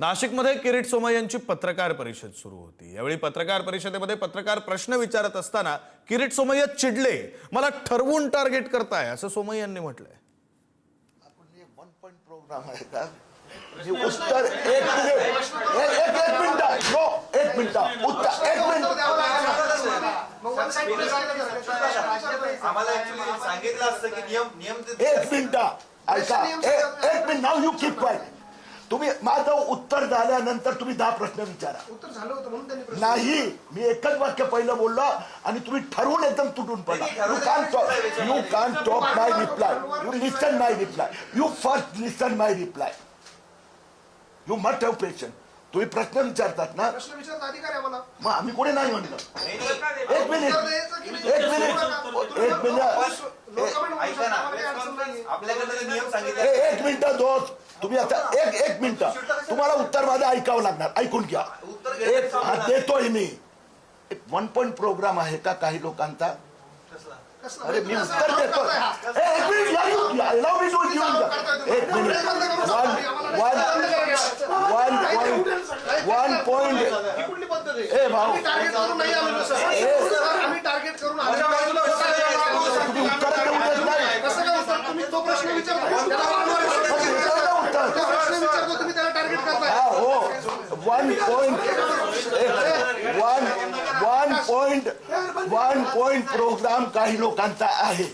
नाशिकमध्ये किरीट सोमय्या यांची पत्रकार परिषद सुरू होती. यावेळी पत्रकार परिषदेमध्ये पत्रकार प्रश्न विचारत असताना किरीट सोमय्या चिडले. मला ठरवून टार्गेट करताय असं सोमय्या यांनी म्हटलंय. आपण वन पॉइंट प्रोग्राम आहे का जे उत्तर एक मिनिट. एक एक एक मिनिट. नो एक मिनिट. उत्तर एक मिनिट. आम्हाला ऍक्च्युली सांगितलं असतं की नियम नियम ते- एक मिनिट. ऐका. एक एक minute. Now you keep quiet तुम्ही माझं उत्तर झाल्यानंतर तुम्ही दहा प्रश्न विचारा. उत्तर झालं होतं म्हणून त्यांनी प्रश्न नाही मी एकच वाक्य पहिलं बोललो आणि तुम्ही ठरवून एकदम तुटून पडला. You can talk you can talk my reply you listen my reply you first listen my reply you must have patience तुम्ही प्रश्न विचारतात ना? प्रश्न विचारता अधिकार आहे मला मग आम्ही कोणी नाही म्हणलं. एक मिनिट. एक मिनिट. एक मिनिट. ऐका ना. आपल्याकडे तर नियम सांगितले. ए- एक मिनिट दोस्त. तुम्ही आता एक एक मिनिट. तुम्हाला उत्तर माझं ऐकावं लागणार. ऐकून घ्या. उत्तर एक हा देतोय मी. एक वन पॉइंट प्रोग्राम आहे का काही लोकांचा? अरे मी उत्तर देतो ए, एक मिनिट एक one one one point one point ए भाऊ टार्गेट करून नाही आलेलो सर सर, आम्ही टार्गेट करून आलेलो नाही. तुम्ही उत्तर देऊ देत नाही कसं काय उत्तर तुम्ही तो प्रश्न विचारता प्रश्न विचारतो तुम्ही त्याला टार्गेट करताय. हो one point one one point one point program काही लोकांचा आहे.